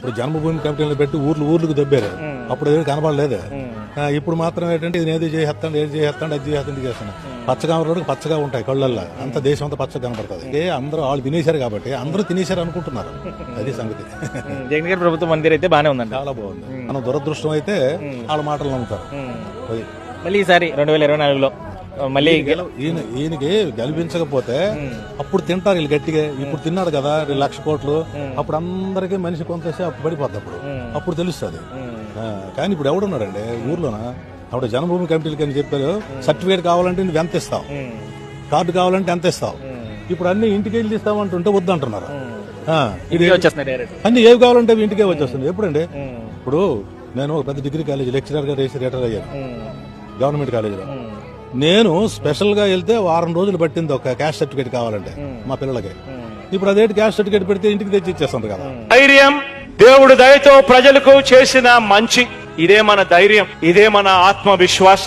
అప్పుడు జన్మభూమి కమిటీలు పెట్టి ఊర్లు ఊర్లకు దొబ్బారు. అప్పుడు ఏది కనబడలేదు. ఇప్పుడు మాత్రం ఏంటంటే ఇది ఏది చేస్తాను ఏది చేస్తాను అది చేస్తాను. చేస్తాను పచ్చగా రోడ్డు పచ్చగా ఉంటాయి కళ్ళల్లో. అంత దేశం అంతా పచ్చగా కనపడుతుంది ఏ అందరూ వాళ్ళు తినేశారు కాబట్టి అందరూ తినేశారు అనుకుంటున్నారు. అది సంగతి. ఉమ్, జగన్ గారి ప్రభుత్వం మందిర్ అయితే బానే ఉందండి. చాలా బాగుంది. మన దురదృష్టం అయితే వాళ్ళ మాటలు నమ్ముతారు. మళ్ళీ ఈసారి రెండు వేల ఇరవై నాలుగులో. మళ్ళీ ఈయనకి గెలిపించకపోతే అప్పుడు తింటారు వీళ్ళు గట్టిగా. ఇప్పుడు తిన్నాడు కదా రెండు లక్ష కోట్లు. అప్పుడు అందరికీ మనిషి కొంతసేపు పడిపోద్ది అప్పుడు. అప్పుడు తెలుస్తుంది. కానీ ఇప్పుడు ఎవడున్నాడండి ఊర్లోన? అప్పుడు జన్మభూమి కమిటీలకి అని చెప్పారు సర్టిఫికేట్ కావాలంటే నువ్వు ఎంత ఇస్తావు? కార్డు కావాలంటే ఎంత ఇస్తావు? ఇప్పుడు అన్ని ఇంటికి వెళ్ళి ఇస్తామంటుంటే వద్దంటున్నారు. ఇది అన్ని ఏవి కావాలంటే ఇంటికే వచ్చేస్తుంది ఎప్పుడండి? ఇప్పుడు నేను ఒక పెద్ద డిగ్రీ కాలేజ్ లెక్చరర్గా రేసి రిటైర్ అయ్యాను. గవర్నమెంట్ కాలేజీలో. నేను స్పెషల్గా వెళ్తే వారం రోజులు పట్టింది ఒక క్యాష్ సర్టిఫికేట్ కావాలంటే మా పిల్లలకి. ఇప్పుడు అదేంటి క్యాష్ సర్టిఫికేట్ పెడితే ఇంటికి తెచ్చి ఇచ్చేస్తుంది కదా. ధైర్యం దేవుడు దయతో ప్రజలకు చేసిన మంచి. ఇదే మన ధైర్యం ఇదే మన ఆత్మవిశ్వాసం.